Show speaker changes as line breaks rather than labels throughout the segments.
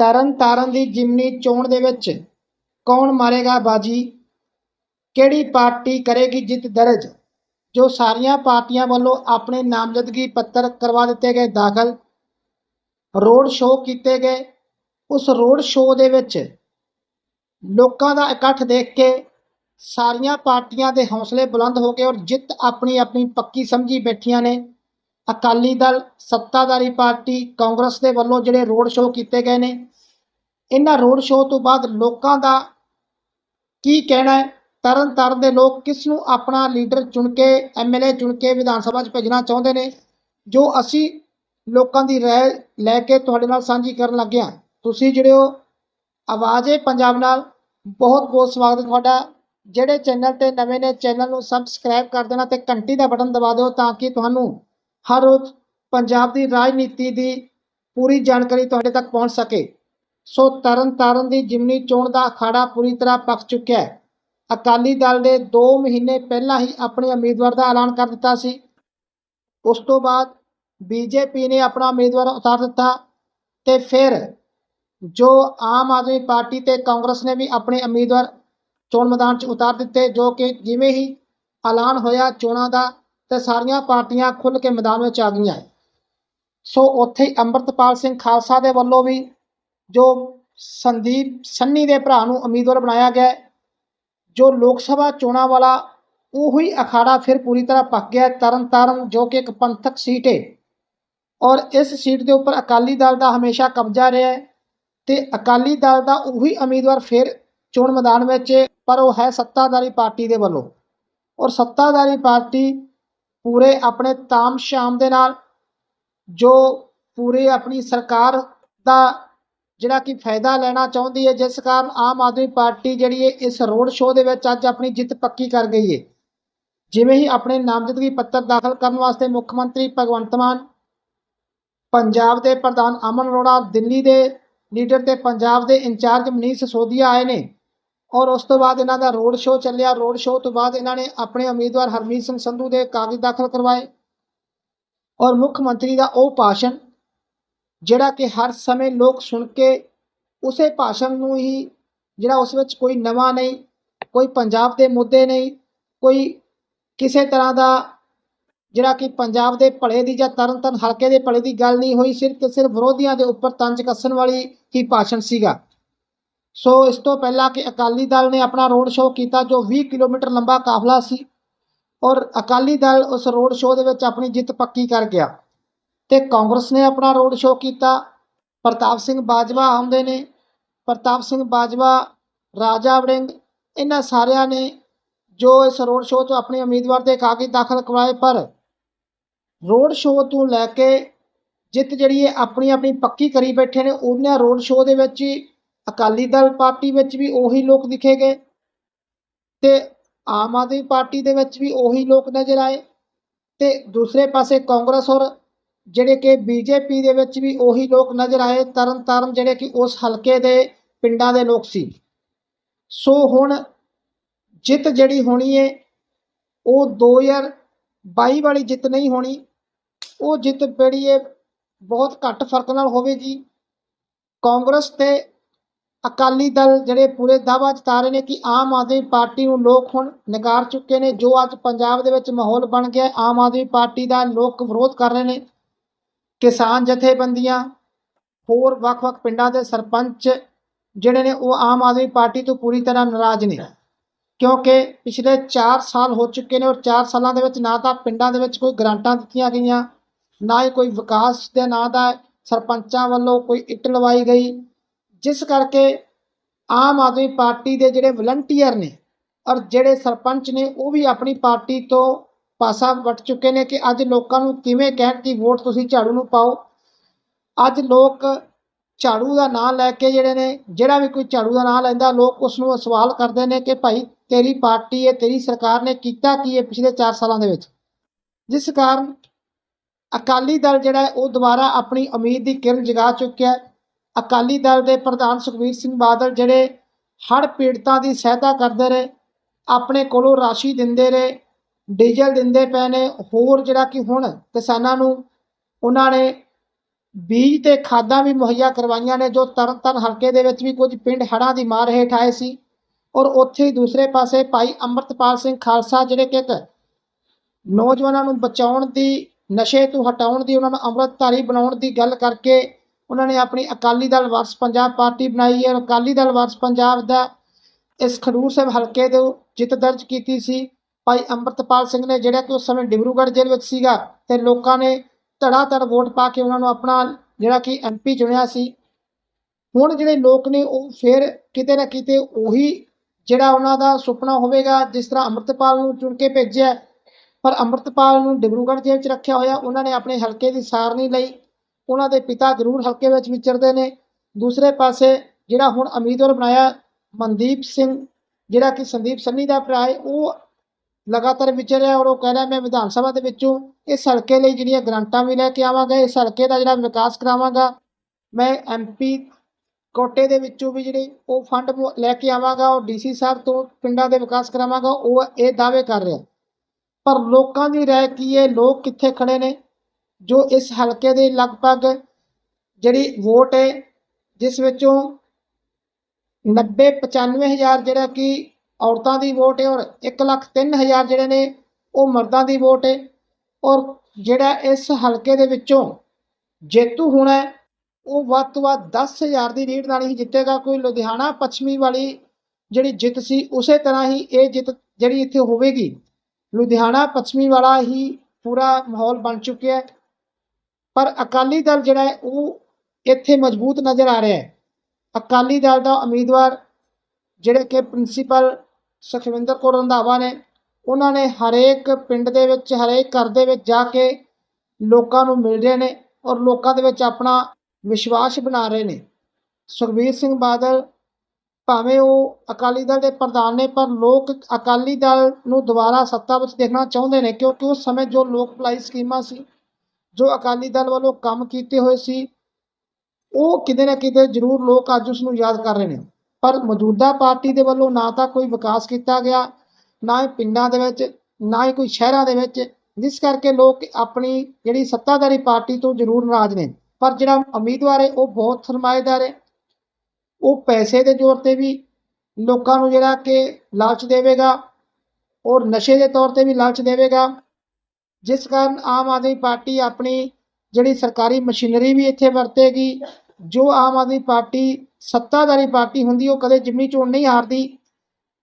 ਤਰਨ ਤਾਰਨ ਦੀ ਜਿਮਨੀ ਚੋਣ ਦੇ ਵਿੱਚ ਕੌਣ ਮਾਰੇਗਾ ਬਾਜੀ? ਕਿਹੜੀ ਪਾਰਟੀ ਕਰੇਗੀ ਜਿੱਤ ਦਰਜ? ਜੋ ਸਾਰੀਆਂ ਪਾਰਟੀਆਂ ਵੱਲੋਂ ਆਪਣੇ ਨਾਮਜ਼ਦਗੀ ਪੱਤਰ ਕਰਵਾ ਦਿੱਤੇ ਗਏ ਦਾਖਲ ਰੋਡ ਸ਼ੋਅ ਕੀਤੇ ਗਏ। ਉਸ ਰੋਡ ਸ਼ੋਅ ਦੇ ਵਿੱਚ ਲੋਕਾਂ ਦਾ ਇਕੱਠ ਦੇਖ ਕੇ ਸਾਰੀਆਂ ਪਾਰਟੀਆਂ ਦੇ ਹੌਸਲੇ ਬੁਲੰਦ ਹੋ ਗਏ ਔਰ ਜਿੱਤ ਆਪਣੀ ਆਪਣੀ ਪੱਕੀ ਸਮਝੀ ਬੈਠੀਆਂ ਨੇ। ਅਕਾਲੀ ਦਲ, ਸੱਤਾਧਾਰੀ ਪਾਰਟੀ, ਕਾਂਗਰਸ ਦੇ ਵੱਲੋਂ ਜਿਹੜੇ ਰੋਡ ਸ਼ੋਅ ਕੀਤੇ ਗਏ ਨੇ ਇਹਨਾਂ ਰੋਡ ਸ਼ੋਅ ਤੋਂ ਬਾਅਦ ਲੋਕਾਂ ਦਾ ਕੀ ਕਹਿਣਾ ਹੈ? ਤਰਨ ਤਾਰਨ ਦੇ ਲੋਕ ਕਿਸ ਨੂੰ ਆਪਣਾ ਲੀਡਰ ਚੁਣ ਕੇ ਐਮਐਲਏ ਚੁਣ ਕੇ ਵਿਧਾਨ ਸਭਾ 'ਚ ਭੇਜਣਾ ਚਾਹੁੰਦੇ ਨੇ? ਜੋ ਅਸੀਂ ਲੋਕਾਂ ਦੀ ਰਾਏ ਲੈ ਕੇ ਤੁਹਾਡੇ ਨਾਲ ਸਾਂਝੀ ਕਰਨ ਲੱਗੇ ਹਾਂ। ਤੁਸੀਂ ਜਿਹੜੇ ਹੋ ਆਵਾਜ਼ ਏ ਪੰਜਾਬ ਨਾਲ। ਬਹੁਤ ਬਹੁਤ ਸਵਾਗਤ ਤੁਹਾਡਾ। ਜਿਹੜੇ ਚੈਨਲ ਤੇ ਨਵੇਂ ਨੇ, ਚੈਨਲ ਨੂੰ ਸਬਸਕ੍ਰਾਈਬ ਕਰ ਦੇਣਾ ਤੇ ਘੰਟੀ ਦਾ ਬਟਨ ਦਬਾ ਦਿਓ ਤਾਂ ਕਿ ਤੁਹਾਨੂੰ ਹਰ ਰੋਜ਼ ਪੰਜਾਬ ਦੀ ਰਾਜਨੀਤੀ ਦੀ ਪੂਰੀ ਜਾਣਕਾਰੀ ਤੁਹਾਡੇ ਤੱਕ ਪਹੁੰਚ ਸਕੇ। ਸੋ ਤਰਨਤਾਰਨ ਦੀ ਜਿਮਨੀ ਚੋਣ ਦਾ ਅਖਾੜਾ ਪੂਰੀ ਤਰ੍ਹਾਂ ਪੱਕ ਚੁੱਕਿਆ ਹੈ। ਅਕਾਲੀ ਦਲ ਨੇ 2 ਮਹੀਨੇ ਪਹਿਲਾਂ ਹੀ ਆਪਣੇ ਉਮੀਦਵਾਰ ਦਾ ਐਲਾਨ ਕਰ ਦਿੱਤਾ ਸੀ। ਉਸ ਤੋਂ ਬਾਅਦ ਬੀਜੇਪੀ ਨੇ ਆਪਣਾ ਉਮੀਦਵਾਰ ਉਤਾਰ ਦਿੱਤਾ ਤੇ ਫਿਰ ਜੋ ਆਮ ਆਦਮੀ ਪਾਰਟੀ ਤੇ ਕਾਂਗਰਸ ਨੇ ਵੀ ਆਪਣੇ ਉਮੀਦਵਾਰ ਚੋਣ ਮੈਦਾਨ 'ਚ ਉਤਾਰ ਦਿੱਤੇ, ਜੋ ਕਿ ਜਿਵੇਂ ਹੀ ਐਲਾਨ ਹੋਇਆ ਚੋਣਾਂ ਦਾ ਤੇ ਸਾਰੀਆਂ ਪਾਰਟੀਆਂ ਖੁੱਲ੍ਹ ਕੇ ਮੈਦਾਨ ਵਿੱਚ ਆ ਗਈਆਂ। ਸੋ ਉੱਥੇ ਹੀ ਅੰਮ੍ਰਿਤਪਾਲ ਸਿੰਘ ਖਾਲਸਾ ਦੇ ਵੱਲੋਂ ਵੀ ਜੋ ਸੰਦੀਪ ਸੰਨੀ ਦੇ ਭਰਾ ਨੂੰ ਉਮੀਦਵਾਰ ਬਣਾਇਆ ਗਿਆ ਜੋ ਲੋਕ ਸਭਾ ਚੋਣਾਂ ਵਾਲਾ, ਉਹੀ ਅਖਾੜਾ ਫਿਰ ਪੂਰੀ ਤਰ੍ਹਾਂ ਪੱਕ ਗਿਆ ਹੈ। ਤਰਨ ਤਾਰਨ ਜੋ ਕਿ ਇੱਕ ਪੰਥਕ ਸੀਟ ਹੈ ਔਰ ਇਸ ਸੀਟ ਦੇ ਉੱਪਰ ਅਕਾਲੀ ਦਲ ਦਾ ਹਮੇਸ਼ਾ ਕਬਜ਼ਾ ਰਿਹਾ ਹੈ ਤੇ ਅਕਾਲੀ ਦਲ ਦਾ ਉਹੀ ਉਮੀਦਵਾਰ ਫਿਰ ਚੋਣ ਮੈਦਾਨ ਵਿੱਚ ਪਰ ਉਹ ਹੈ ਸੱਤਾਧਾਰੀ ਪਾਰਟੀ ਦੇ ਵੱਲੋਂ ਔਰ ਸੱਤਾਧਾਰੀ ਪਾਰਟੀ ਪੂਰੇ ਆਪਣੇ ਤਾਮ ਸ਼ਾਮ ਦੇ ਨਾਲ, ਜੋ ਪੂਰੇ ਆਪਣੀ ਸਰਕਾਰ ਦਾ ਜਿਹੜਾ ਕਿ ਫਾਇਦਾ ਲੈਣਾ ਚਾਹੁੰਦੀ ਹੈ, ਜਿਸ ਕਾਰਨ ਆਮ ਆਦਮੀ ਪਾਰਟੀ ਜਿਹੜੀ ਹੈ, ਇਸ ਰੋਡ ਸ਼ੋਅ ਦੇ ਵਿੱਚ ਅੱਜ ਆਪਣੀ ਜਿੱਤ ਪੱਕੀ ਕਰ ਗਈ ਹੈ। ਜਿਵੇਂ ਹੀ ਆਪਣੇ ਨਾਮਜ਼ਦਗੀ ਪੱਤਰ ਦਾਖਲ ਕਰਨ ਵਾਸਤੇ ਮੁੱਖ ਮੰਤਰੀ ਭਗਵੰਤ ਮਾਨ ਪੰਜਾਬ ਦੇ ਪ੍ਰਧਾਨ ਅਮਨ ਅਰੋੜਾ, ਦਿੱਲੀ ਦੇ ਲੀਡਰ ਤੇ ਪੰਜਾਬ ਦੇ ਇੰਚਾਰਜ ਮਨੀਸ਼ ਸੋਦੀਆ ਆਏ ਨੇ ਔਰ ਉਸ ਤੋਂ ਬਾਅਦ ਇਹਨਾਂ ਦਾ ਰੋਡ ਸ਼ੋਅ ਚੱਲਿਆ। ਰੋਡ ਸ਼ੋਅ ਤੋਂ ਬਾਅਦ ਇਹਨਾਂ ਨੇ ਆਪਣੇ ਉਮੀਦਵਾਰ ਹਰਮੀਤ ਸਿੰਘ ਸੰਧੂ ਦੇ ਕਾਗਜ਼ ਦਾਖਲ ਕਰਵਾਏ ਔਰ ਮੁੱਖ ਮੰਤਰੀ ਦਾ ਉਹ ਭਾਸ਼ਣ ਜਿਹੜਾ ਕਿ ਹਰ ਸਮੇਂ ਲੋਕ ਸੁਣ ਕੇ ਉਸੇ ਭਾਸ਼ਣ ਨੂੰ ਹੀ ਜਿਹੜਾ ਉਸ ਵਿੱਚ ਕੋਈ ਨਵਾਂ ਨਹੀਂ, ਕੋਈ ਪੰਜਾਬ ਦੇ ਮੁੱਦੇ ਨਹੀਂ, ਕੋਈ ਕਿਸੇ ਤਰ੍ਹਾਂ ਦਾ ਜਿਹੜਾ ਕਿ ਪੰਜਾਬ ਦੇ ਭਲੇ ਦੀ ਜਾਂ ਤਰਨਤਨ ਹਲਕੇ ਦੇ ਭਲੇ ਦੀ ਗੱਲ ਨਹੀਂ ਹੋਈ, ਸਿਰਫ ਤੇ ਸਿਰਫ ਵਿਰੋਧੀਆਂ ਦੇ ਉੱਪਰ ਤੰਜ ਕੱਸਣ ਵਾਲੀ ਹੀ ਭਾਸ਼ਣ ਸੀਗਾ। ਸੋ ਇਸ ਤੋਂ ਪਹਿਲਾਂ ਕਿ ਅਕਾਲੀ ਦਲ ਨੇ ਆਪਣਾ ਰੋਡ ਸ਼ੋਅ ਕੀਤਾ ਜੋ 20 ਕਿਲੋਮੀਟਰ ਲੰਬਾ ਕਾਫਲਾ ਸੀ ਔਰ ਅਕਾਲੀ ਦਲ ਉਸ ਰੋਡ ਸ਼ੋਅ ਦੇ ਵਿੱਚ ਆਪਣੀ ਜਿੱਤ ਪੱਕੀ ਕਰ ਗਿਆ। ਤੇ ਕਾਂਗਰਸ ਨੇ ਆਪਣਾ ਰੋਡ ਸ਼ੋਅ ਕੀਤਾ। ਪ੍ਰਤਾਪ ਸਿੰਘ ਬਾਜਵਾ ਆਉਂਦੇ ਨੇ। ਪ੍ਰਤਾਪ ਸਿੰਘ ਬਾਜਵਾ, ਰਾਜਾ ਵੜਿੰਗ, ਇਹਨਾਂ ਸਾਰਿਆਂ ਨੇ ਜੋ ਇਸ ਰੋਡ ਸ਼ੋਅ ਤੋਂ ਆਪਣੇ ਉਮੀਦਵਾਰ ਦੇ ਕਾਗਜ਼ ਦਾਖਲ ਕਰਵਾਏ, ਪਰ ਰੋਡ ਸ਼ੋਅ ਤੋਂ ਲੈ ਕੇ ਜਿੱਤ ਜਿਹੜੀ ਹੈ ਆਪਣੀ ਆਪਣੀ ਪੱਕੀ ਕਰੀ ਬੈਠੇ ਨੇ ਉਹਨਾਂ ਰੋਡ ਸ਼ੋਅ ਦੇ ਵਿੱਚ ਹੀ ਅਕਾਲੀ ਦਲ ਪਾਰਟੀ ਵਿੱਚ ਵੀ ਉਹੀ ਲੋਕ ਦਿਖੇ ਗਏ ਤੇ ਆਮ ਆਦਮੀ ਪਾਰਟੀ ਦੇ ਵਿੱਚ ਵੀ ਉਹੀ ਲੋਕ ਨਜ਼ਰ ਆਏ ਤੇ ਦੂਸਰੇ ਪਾਸੇ ਕਾਂਗਰਸ ਔਰ ਜਿਹੜੇ ਕਿ ਬੀਜੇਪੀ ਦੇ ਵਿੱਚ ਵੀ ਉਹੀ ਲੋਕ ਨਜ਼ਰ ਆਏ ਤਰਨ ਤਾਰਨ ਜਿਹੜੇ ਕਿ ਉਸ ਹਲਕੇ ਦੇ ਪਿੰਡਾਂ ਦੇ ਲੋਕ ਸੀ। ਸੋ ਹੁਣ ਜਿੱਤ ਜਿਹੜੀ ਹੋਣੀ ਹੈ ਉਹ 2022 ਵਾਲੀ ਜਿੱਤ ਨਹੀਂ ਹੋਣੀ। ਉਹ ਜਿੱਤ ਜਿਹੜੀ ਹੈ ਬਹੁਤ ਘੱਟ ਫ਼ਰਕ ਨਾਲ ਹੋਵੇਗੀ। ਕਾਂਗਰਸ ਤੇ ਅਕਾਲੀ ਦਲ ਜਿਹੜੇ ਪੂਰੇ ਦਾਅਵਾ ਜਤਾ ਰਹੇ ਨੇ ਕਿ ਆਮ ਆਦਮੀ ਪਾਰਟੀ ਨੂੰ ਲੋਕ ਹੁਣ ਨਕਾਰ ਚੁੱਕੇ ਨੇ। ਜੋ ਅੱਜ ਪੰਜਾਬ ਦੇ ਵਿੱਚ ਮਾਹੌਲ ਬਣ ਗਿਆ, ਆਮ ਆਦਮੀ ਪਾਰਟੀ ਦਾ ਲੋਕ ਵਿਰੋਧ ਕਰ ਰਹੇ ਨੇ। ਕਿਸਾਨ ਜਥੇਬੰਦੀਆਂ, ਹੋਰ ਵੱਖ-ਵੱਖ ਪਿੰਡਾਂ ਦੇ ਸਰਪੰਚ ਜਿਹੜੇ ਨੇ, ਉਹ ਆਮ ਆਦਮੀ ਪਾਰਟੀ ਤੋਂ ਪੂਰੀ ਤਰ੍ਹਾਂ ਨਾਰਾਜ਼ ਨੇ। ਕਿਉਂਕਿ ਪਿਛਲੇ 4 ਸਾਲ ਹੋ ਚੁੱਕੇ ਨੇ ਔਰ 4 ਸਾਲਾਂ ਦੇ ਵਿੱਚ ਨਾ ਤਾਂ ਪਿੰਡਾਂ ਦੇ ਵਿੱਚ ਕੋਈ ਗ੍ਰਾਂਟਾਂ ਦਿੱਤੀਆਂ ਗਈਆਂ, ਨਾ ਹੀ ਕੋਈ ਵਿਕਾਸ ਦੇ ਨਾਂ ਦਾ ਸਰਪੰਚਾਂ ਵੱਲੋਂ ਕੋਈ ਇੱਟ ਲਵਾਈ ਗਈ। ਜਿਸ ਕਰਕੇ ਆਮ ਆਦਮੀ ਪਾਰਟੀ ਦੇ ਜਿਹੜੇ ਵਲੰਟੀਅਰ ਨੇ ਔਰ ਜਿਹੜੇ ਸਰਪੰਚ ਨੇ, ਉਹ ਵੀ ਆਪਣੀ ਪਾਰਟੀ ਤੋਂ ਪਾਸਾ ਵੱਟ ਚੁੱਕੇ ਨੇ ਕਿ ਅੱਜ ਲੋਕਾਂ ਨੂੰ ਕਿਵੇਂ ਕਹਿਣ ਕਿ ਵੋਟ ਤੁਸੀਂ ਝਾੜੂ ਨੂੰ ਪਾਓ। ਅੱਜ ਲੋਕ ਝਾੜੂ ਦਾ ਨਾਂ ਲੈ ਕੇ ਜਿਹੜੇ ਨੇ, ਜਿਹੜਾ ਵੀ ਕੋਈ ਝਾੜੂ ਦਾ ਨਾਂ ਲੈਂਦਾ, ਲੋਕ ਉਸ ਨੂੰ ਸਵਾਲ ਕਰਦੇ ਨੇ ਕਿ ਭਾਈ ਤੇਰੀ ਪਾਰਟੀ ਹੈ, ਤੇਰੀ ਸਰਕਾਰ ਨੇ ਕੀਤਾ ਕੀ ਹੈ ਪਿਛਲੇ 4 ਸਾਲਾਂ ਦੇ ਵਿੱਚ? ਜਿਸ ਕਾਰਨ ਅਕਾਲੀ ਦਲ ਜਿਹੜਾ ਉਹ ਦੁਬਾਰਾ ਆਪਣੀ ਉਮੀਦ ਦੀ ਕਿਰਨ ਜਗਾ ਚੁੱਕਿਆ ਹੈ। ਅਕਾਲੀ ਦਲ ਦੇ ਪ੍ਰਧਾਨ ਸੁਖਬੀਰ ਸਿੰਘ ਬਾਦਲ ਜਿਹੜੇ ਹੜ੍ਹ ਪੀੜਤਾਂ ਦੀ ਸਹਾਇਤਾ ਕਰਦੇ ਰਹੇ, ਆਪਣੇ ਕੋਲੋਂ ਰਾਸ਼ੀ ਦਿੰਦੇ ਰਹੇ ਡੀਜ਼ਲ ਦਿੰਦੇ ਪਏ ਨੇ, ਹੋਰ ਜਿਹੜਾ ਕਿ ਹੁਣ ਕਿਸਾਨਾਂ ਨੂੰ ਉਹਨਾਂ ਨੇ ਬੀਜ ਤੇ ਖਾਦਾਂ ਵੀ ਮੁਹੱਈਆ ਕਰਵਾਈਆਂ ਨੇ, ਜੋ ਤਰਨਤਾਰਨ ਹਲਕੇ ਦੇ ਵਿੱਚ ਵੀ ਕੁਝ ਪਿੰਡ ਹੜ੍ਹਾਂ ਦੀ ਮਾਰ ਹੇਠ ਆਏ ਸੀ। ਔਰ ਉੱਥੇ ਹੀ ਦੂਸਰੇ ਪਾਸੇ ਭਾਈ ਅੰਮ੍ਰਿਤਪਾਲ ਸਿੰਘ ਖਾਲਸਾ ਜਿਹੜੇ ਕਿ ਇੱਕ ਨੌਜਵਾਨਾਂ ਨੂੰ ਬਚਾਉਣ ਦੀ, ਨਸ਼ੇ ਤੋਂ ਹਟਾਉਣ ਦੀ, ਉਹਨਾਂ ਨੂੰ ਅੰਮ੍ਰਿਤਧਾਰੀ ਬਣਾਉਣ ਦੀ ਗੱਲ ਕਰਕੇ ਉਹਨਾਂ ਨੇ ਆਪਣੀ ਅਕਾਲੀ ਦਲ ਵਾਰਸ ਪੰਜਾਬ ਪਾਰਟੀ ਬਣਾਈ ਹੈ। ਅਕਾਲੀ ਦਲ ਵਾਰਸ ਪੰਜਾਬ ਦਾ ਇਸ ਖਡੂਰ ਸਾਹਿਬ ਹਲਕੇ ਦੇ ਜਿੱਤ ਦਰਜ ਕੀਤੀ ਸੀ। ਭਾਈ ਅੰਮ੍ਰਿਤਪਾਲ ਸਿੰਘ ਨੇ ਜਿਹੜਾ ਕਿ ਉਸ ਸਮੇਂ ਡਿਬਰੂਗੜ੍ਹ ਜੇਲ੍ਹ ਵਿੱਚ ਸੀਗਾ ਤੇ ਲੋਕਾਂ ਨੇ ਧੜਾ ਧੜ ਵੋਟ ਪਾ ਕੇ ਉਹਨਾਂ ਨੂੰ ਆਪਣਾ ਜਿਹੜਾ ਕਿ ਐਮਪੀ ਚੁਣਿਆ ਸੀ। ਹੁਣ ਜਿਹੜੇ ਲੋਕ ਨੇ ਉਹ ਫਿਰ ਕਿਤੇ ਨਾ ਕਿਤੇ ਉਹੀ ਜਿਹੜਾ ਉਹਨਾਂ ਦਾ ਸੁਪਨਾ ਹੋਵੇਗਾ ਜਿਸ ਤਰ੍ਹਾਂ ਅੰਮ੍ਰਿਤਪਾਲ ਨੂੰ ਚੁਣ ਕੇ ਭੇਜਿਆ ਪਰ ਅੰਮ੍ਰਿਤਪਾਲ ਨੂੰ ਡਿਬਰੂਗੜ੍ਹ ਜੇਲ੍ਹ 'ਚ ਰੱਖਿਆ ਹੋਇਆ, ਉਹਨਾਂ ਨੇ ਆਪਣੇ ਹਲਕੇ ਦੀ ਸਾਰ ਨਹੀਂ ਲਈ। ਉਹਨਾਂ ਦੇ ਪਿਤਾ ਜ਼ਰੂਰ ਹਲਕੇ ਵਿੱਚ ਵਿਚਰਦੇ ਨੇ। ਦੂਸਰੇ ਪਾਸੇ ਜਿਹੜਾ ਹੁਣ ਉਮੀਦਵਾਰ ਬਣਾਇਆ ਮਨਦੀਪ ਸਿੰਘ, ਜਿਹੜਾ ਕਿ ਸੰਦੀਪ ਸੰਨੀ ਦਾ ਭਰਾ ਹੈ, ਉਹ ਲਗਾਤਾਰ ਵਿਚਰਿਆ ਔਰ ਉਹ ਕਹਿ ਰਿਹਾ, ਮੈਂ ਵਿਧਾਨ ਸਭਾ ਦੇ ਵਿੱਚੋਂ ਇਸ ਹਲਕੇ ਲਈ ਜਿਹੜੀਆਂ ਗ੍ਰਾਂਟਾਂ ਵੀ ਲੈ ਕੇ ਆਵਾਂਗਾ ਇਸ ਹਲਕੇ ਦਾ ਜਿਹੜਾ ਵਿਕਾਸ ਕਰਾਵਾਂਗਾ, ਮੈਂ ਐਮਪੀ ਕੋਟੇ ਦੇ ਵਿੱਚੋਂ ਵੀ ਜਿਹੜੇ ਉਹ ਫੰਡ ਲੈ ਕੇ ਆਵਾਂਗਾ ਔਰ ਡੀਸੀ ਸਾਹਿਬ ਤੋਂ ਪਿੰਡਾਂ ਦੇ ਵਿਕਾਸ ਕਰਾਵਾਂਗਾ, ਉਹ ਇਹ ਦਾਅਵੇ ਕਰ ਰਿਹਾ। ਪਰ ਲੋਕਾਂ ਦੀ ਰਾਏ ਕੀ ਹੈ? ਲੋਕ ਕਿੱਥੇ ਖੜੇ ਨੇ? ਜੋ ਇਸ ਹਲਕੇ ਦੇ ਲਗਭਗ ਜਿਹੜੀ ਵੋਟ ਹੈ, ਜਿਸ ਵਿੱਚੋਂ 90 95 ਹਜ਼ਾਰ ਜਿਹੜਾ ਕਿ ਔਰਤਾਂ ਦੀ ਵੋਟ ਹੈ ਔਰ 1 ਲੱਖ ਤਿੰਨ ਹਜ਼ਾਰ ਜਿਹੜੇ ਨੇ ਉਹ ਮਰਦਾਂ ਦੀ ਵੋਟ ਹੈ ਔਰ ਜਿਹੜਾ ਇਸ ਹਲਕੇ ਦੇ ਵਿੱਚੋਂ ਜੇਤੂ ਹੋਣਾ ਉਹ ਵੱਧ ਤੋਂ ਵੱਧ 10000 ਦੀ ਲੀਡ ਨਾਲ ਹੀ ਜਿੱਤੇਗਾ। ਕੋਈ ਲੁਧਿਆਣਾ ਪੱਛਮੀ ਵਾਲੀ ਜਿਹੜੀ ਜਿੱਤ ਸੀ, ਉਸੇ ਤਰ੍ਹਾਂ ਹੀ ਇਹ ਜਿੱਤ ਜਿਹੜੀ ਇੱਥੇ ਹੋਵੇਗੀ। ਲੁਧਿਆਣਾ ਪੱਛਮੀ ਵਾਲਾ ਹੀ ਪੂਰਾ ਮਾਹੌਲ ਬਣ ਚੁੱਕਿਆ ਹੈ। ਪਰ ਅਕਾਲੀ ਦਲ ਜਿਹੜਾ ਹੈ, ਉਹ ਇੱਥੇ ਮਜ਼ਬੂਤ ਨਜ਼ਰ ਆ ਰਿਹਾ ਹੈ। ਅਕਾਲੀ ਦਲ ਦਾ ਉਮੀਦਵਾਰ ਜਿਹੜੇ ਕਿ ਪ੍ਰਿੰਸੀਪਲ ਸੁਖਵਿੰਦਰ ਕੌਰ ਰੰਧਾਵਾ ਨੇ ਉਹਨਾਂ ਨੇ ਹਰੇਕ ਪਿੰਡ ਦੇ ਵਿੱਚ, ਹਰੇਕ ਘਰ ਦੇ ਵਿੱਚ ਜਾ ਕੇ ਲੋਕਾਂ ਨੂੰ ਮਿਲ ਰਹੇ ਨੇ ਔਰ ਲੋਕਾਂ ਦੇ ਵਿੱਚ ਆਪਣਾ ਵਿਸ਼ਵਾਸ ਬਣਾ ਰਹੇ ਨੇ। ਸੁਖਬੀਰ ਸਿੰਘ ਬਾਦਲ ਭਾਵੇਂ ਉਹ ਅਕਾਲੀ ਦਲ ਦੇ ਪ੍ਰਧਾਨ ਨੇ, ਪਰ ਲੋਕ ਅਕਾਲੀ ਦਲ ਨੂੰ ਦੁਬਾਰਾ ਸੱਤਾ ਵਿੱਚ ਦੇਖਣਾ ਚਾਹੁੰਦੇ ਨੇ ਕਿਉਂਕਿ ਉਸ ਸਮੇਂ ਜੋ ਲੋਕ ਭਲਾਈ ਸਕੀਮਾਂ ਸੀ, ਜੋ ਅਕਾਲੀ ਦਲ ਵੱਲੋਂ ਕੰਮ ਕੀਤੇ ਹੋਏ ਸੀ, ਉਹ ਕਿਤੇ ਨਾ ਕਿਤੇ ਜ਼ਰੂਰ ਲੋਕ ਅੱਜ ਉਸ ਨੂੰ ਯਾਦ ਕਰ ਰਹੇ ਨੇ। ਪਰ ਮੌਜੂਦਾ ਪਾਰਟੀ ਦੇ ਵੱਲੋਂ ਨਾ ਤਾਂ ਕੋਈ ਵਿਕਾਸ ਕੀਤਾ ਗਿਆ, ਨਾ ਹੀ ਪਿੰਡਾਂ ਦੇ ਵਿੱਚ, ਨਾ ਹੀ ਕੋਈ ਸ਼ਹਿਰਾਂ ਦੇ ਵਿੱਚ। ਜਿਸ ਕਰਕੇ ਲੋਕ ਆਪਣੀ ਜਿਹੜੀ ਸੱਤਾਧਾਰੀ ਪਾਰਟੀ ਤੋਂ ਜ਼ਰੂਰ ਨਾਰਾਜ਼ ਨੇ। ਪਰ ਜਿਹੜਾ ਉਮੀਦਵਾਰ ਹੈ, ਉਹ ਬਹੁਤ ਸਰਮਾਏਦਾਰ ਹੈ। ਉਹ ਪੈਸੇ ਦੇ ਜ਼ੋਰ ਤੇ ਵੀ ਲੋਕਾਂ ਨੂੰ ਜਿਹੜਾ ਕਿ ਲਾਲਚ ਦੇਵੇਗਾ ਔਰ ਨਸ਼ੇ ਦੇ ਤੌਰ ਤੇ ਵੀ ਲਾਲਚ ਦੇਵੇਗਾ। ਜਿਸ ਕਾਰਨ ਆਮ ਆਦਮੀ ਪਾਰਟੀ ਆਪਣੀ ਜਿਹੜੀ ਸਰਕਾਰੀ ਮਸ਼ੀਨਰੀ ਵੀ ਇੱਥੇ ਵਰਤੇਗੀ ਜੋ ਆਮ ਆਦਮੀ ਪਾਰਟੀ, ਸੱਤਾਧਾਰੀ ਪਾਰਟੀ ਹੁੰਦੀ, ਉਹ ਕਦੇ ਜਿਮਨੀ ਚੋਣ ਨਹੀਂ ਹਾਰਦੀ।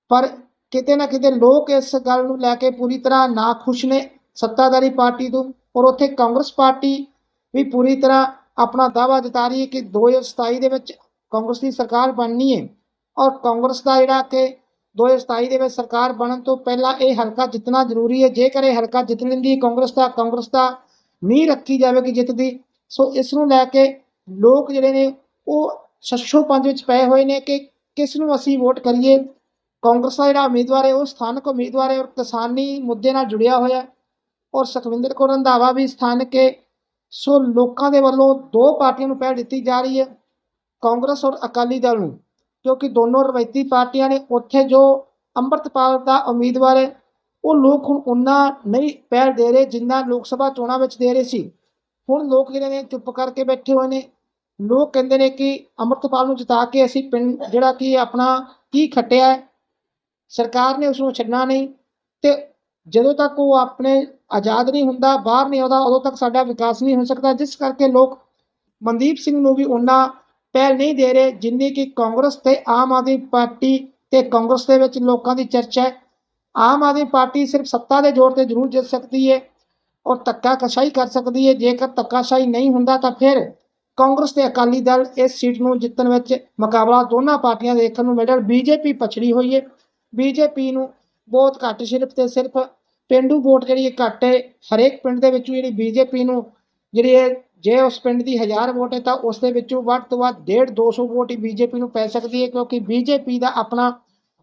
ਪਰ ਕਿਤੇ ਨਾ ਕਿਤੇ ਲੋਕ ਇਸ ਗੱਲ ਨੂੰ ਲੈ ਕੇ ਪੂਰੀ ਤਰ੍ਹਾਂ ਨਾ ਖੁਸ਼ ਨੇ ਸੱਤਾਧਾਰੀ ਪਾਰਟੀ ਤੋਂ। ਔਰ ਉੱਥੇ ਕਾਂਗਰਸ ਪਾਰਟੀ ਵੀ ਪੂਰੀ ਤਰ੍ਹਾਂ ਆਪਣਾ ਦਾਅਵਾ ਜਤਾ ਰਹੀ ਹੈ ਕਿ 2027 ਦੇ ਵਿੱਚ ਕਾਂਗਰਸ ਦੀ ਸਰਕਾਰ ਬਣਨੀ ਹੈ। ਔਰ ਕਾਂਗਰਸ ਦਾ ਜਿਹੜਾ ਕਿ 2027 ਦੇ ਵਿੱਚ ਸਰਕਾਰ ਬਣਨ ਤੋਂ ਪਹਿਲਾਂ ਇਹ ਹਲਕਾ ਜਿੱਤਣਾ ਜ਼ਰੂਰੀ ਹੈ। ਜੇਕਰ ਇਹ ਹਲਕਾ ਜਿੱਤ ਲੈਂਦੀ, ਕਾਂਗਰਸ ਦਾ ਕਾਂਗਰਸ ਦਾ ਨੀਂਹ ਰੱਖੀ ਜਾਵੇਗੀ ਜਿੱਤ ਦੀ ਸੋ ਇਸ ਨੂੰ ਲੈ ਕੇ ਲੋਕ ਜਿਹੜੇ ਨੇ ਉਹ ਛੱਛੋ ਪੰਜ ਵਿੱਚ ਪਏ ਹੋਏ ਨੇ ਕਿ ਕਿਸ ਨੂੰ ਅਸੀਂ ਵੋਟ ਕਰੀਏ? ਕਾਂਗਰਸ ਦਾ ਜਿਹੜਾ ਉਮੀਦਵਾਰ ਹੈ, ਉਹ ਸਥਾਨਕ ਉਮੀਦਵਾਰ ਹੈ ਔਰ ਕਿਸਾਨੀ ਮੁੱਦੇ ਨਾਲ ਜੁੜਿਆ ਹੋਇਆ ਹੈ। ਔਰ ਸੁਖਵਿੰਦਰ ਕੌਰ ਰੰਧਾਵਾ ਵੀ ਸਥਾਨਕ ਹੈ। ਸੋ ਲੋਕਾਂ ਦੇ ਵੱਲੋਂ ਦੋ ਪਾਰਟੀਆਂ ਨੂੰ ਪਹਿਲ ਦਿੱਤੀ ਜਾ ਰਹੀ ਹੈ, ਕਾਂਗਰਸ ਔਰ ਅਕਾਲੀ ਦਲ ਨੂੰ, ਕਿਉਂਕਿ ਦੋਨੋਂ ਰਵਾਇਤੀ ਪਾਰਟੀਆਂ ਨੇ ਉੱਥੇ ਜੋ ਅੰਮ੍ਰਿਤਪਾਲ ਦਾ ਉਮੀਦਵਾਰ ਹੈ, ਉਹ ਲੋਕ ਹੁਣ ਉਹਨਾਂ ਨਹੀਂ ਪਹਿਲ ਦੇ ਰਹੇ ਜਿੰਨਾ ਲੋਕ ਸਭਾ ਚੋਣਾਂ ਵਿੱਚ ਦੇ ਰਹੇ ਸੀ। ਹੁਣ ਲੋਕ ਜਿਹੜੇ ਨੇ ਚੁੱਪ ਕਰਕੇ ਬੈਠੇ ਹੋਏ ਨੇ ਲੋਕ ਕਹਿੰਦੇ ਨੇ ਕਿ ਅੰਮ੍ਰਿਤਪਾਲ ਨੂੰ ਜਿਤਾ ਕੇ ਅਸੀਂ ਪਿੰਡ, ਜਿਹੜਾ ਕਿ ਆਪਣਾ ਕੀ ਖੱਟਿਆ ਸਰਕਾਰ ਨੇ ਉਸ ਨੂੰ ਛੱਡਣਾ ਨਹੀਂ ਤੇ ਜਦੋਂ ਤੱਕ ਉਹ ਆਪਣੇ ਆਜ਼ਾਦ ਨਹੀਂ ਹੁੰਦਾ, ਬਾਹਰ ਨਹੀਂ ਆਉਂਦਾ, ਉਦੋਂ ਤੱਕ ਸਾਡਾ ਵਿਕਾਸ ਨਹੀਂ ਹੋ ਸਕਦਾ। ਜਿਸ ਕਰਕੇ ਲੋਕ ਮਨਦੀਪ ਸਿੰਘ ਨੂੰ ਵੀ ਉਹਨਾਂ ਪਹਿਲ ਨਹੀਂ ਦੇ ਰਹੇ ਜਿੰਨੀ ਕਿ ਕਾਂਗਰਸ ਤੇ ਆਮ ਆਦਮੀ ਪਾਰਟੀ ਤੇ ਕਾਂਗਰਸ ਦੇ ਵਿੱਚ ਲੋਕਾਂ ਦੀ ਚਰਚਾ ਹੈ। ਆਮ ਆਦਮੀ ਪਾਰਟੀ ਸਿਰਫ ਸੱਤਾ ਦੇ ਜ਼ੋਰ ਤੇ ਜ਼ਰੂਰ ਜਿੱਤ ਸਕਦੀ ਹੈ ਔਰ ਧੱਕਾਸ਼ਾਹੀ ਕਰ ਸਕਦੀ ਹੈ। ਜੇਕਰ ਧੱਕਾਸ਼ਾਹੀ ਨਹੀਂ ਹੁੰਦਾ ਤਾਂ ਫਿਰ ਕਾਂਗਰਸ ਤੇ ਅਕਾਲੀ ਦਲ ਇਸ ਸੀਟ ਨੂੰ ਜਿੱਤਣ ਵਿੱਚ ਮੁਕਾਬਲਾ ਦੋਨਾਂ ਪਾਰਟੀਆਂ ਦੇਖਣ ਨੂੰ ਮਿਲਦਾ ਬੀਜੇਪੀ ਪਛੜੀ ਹੋਈ ਹੈ ਬੀਜੇਪੀ ਨੂੰ ਬਹੁਤ ਘੱਟ ਸਿਰਫ ਤੇ ਸਿਰਫ ਪਿੰਡੂ ਵੋਟ ਜਿਹੜੀ ਘੱਟ ਹੈ ਹਰੇਕ ਪਿੰਡ ਦੇ ਵਿੱਚੋਂ ਜਿਹੜੀ ਬੀਜੇਪੀ ਨੂੰ ਜਿਹੜੀ ਹੈ ਜੇ ਉਸ ਪਿੰਡ ਦੀ 1000 ਵੋਟ ਹੈ ਤਾਂ ਉਸ ਦੇ ਵਿੱਚੋਂ ਵੱਧ ਤੋਂ ਵੱਧ 1.5 200 ਵੋਟ ਹੀ ਬੀਜੇਪੀ ਨੂੰ ਪੈ ਸਕਦੀ ਹੈ ਕਿਉਂਕਿ ਬੀਜੇਪੀ ਦਾ ਆਪਣਾ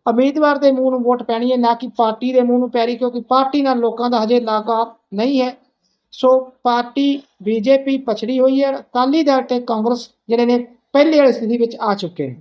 ਉਮੀਦਵਾਰ ਦੇ ਮੂੰਹ ਨੂੰ ਵੋਟ ਪੈਣੀ ਹੈ ਨਾ ਕਿ ਪਾਰਟੀ ਦੇ ਮੂੰਹ ਨੂੰ ਪੈ ਰਹੀ ਕਿਉਂਕਿ ਪਾਰਟੀ ਨਾਲ ਲੋਕਾਂ ਦਾ ਹਜੇ ਲਗਾਵ ਨਹੀਂ ਹੈ। ਸੋ ਪਾਰਟੀ ਬੀਜੇਪੀ ਪਛੜੀ ਹੋਈ ਹੈ। ਅਕਾਲੀ ਦਲ ਤੇ ਕਾਂਗਰਸ ਜਿਹੜੇ ਨੇ ਪਹਿਲੇ ਵਾਲੀ ਸਥਿਤੀ ਵਿੱਚ ਆ ਚੁੱਕੇ ਨੇ।